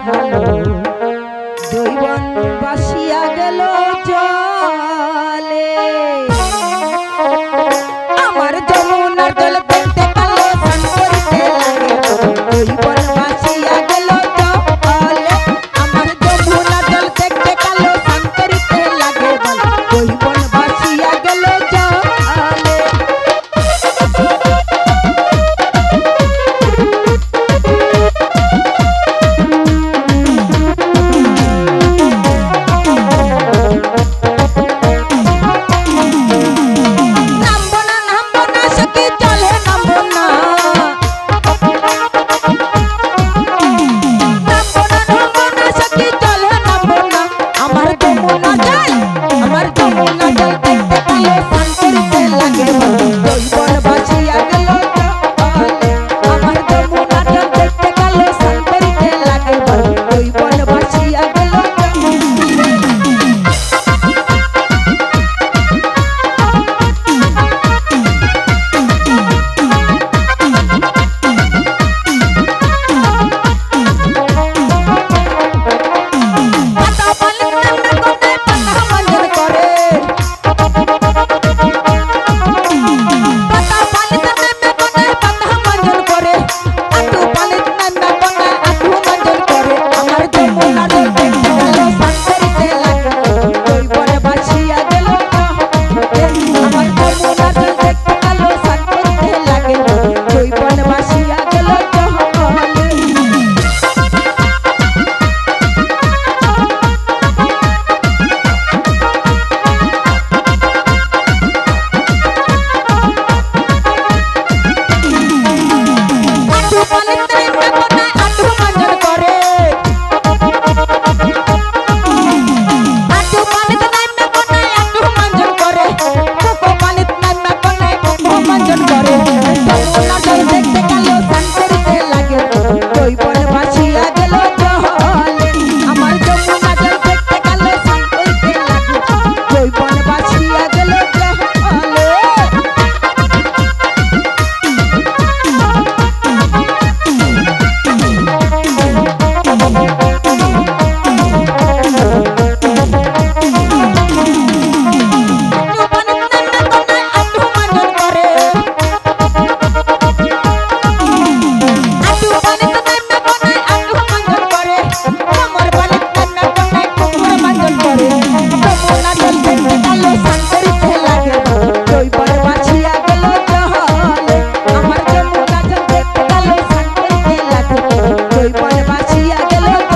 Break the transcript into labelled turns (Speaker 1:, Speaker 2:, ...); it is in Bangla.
Speaker 1: ভালো দুই বন্ধু বাসিয়া গেল চলে। আমার যমুনার জল Yeah, que.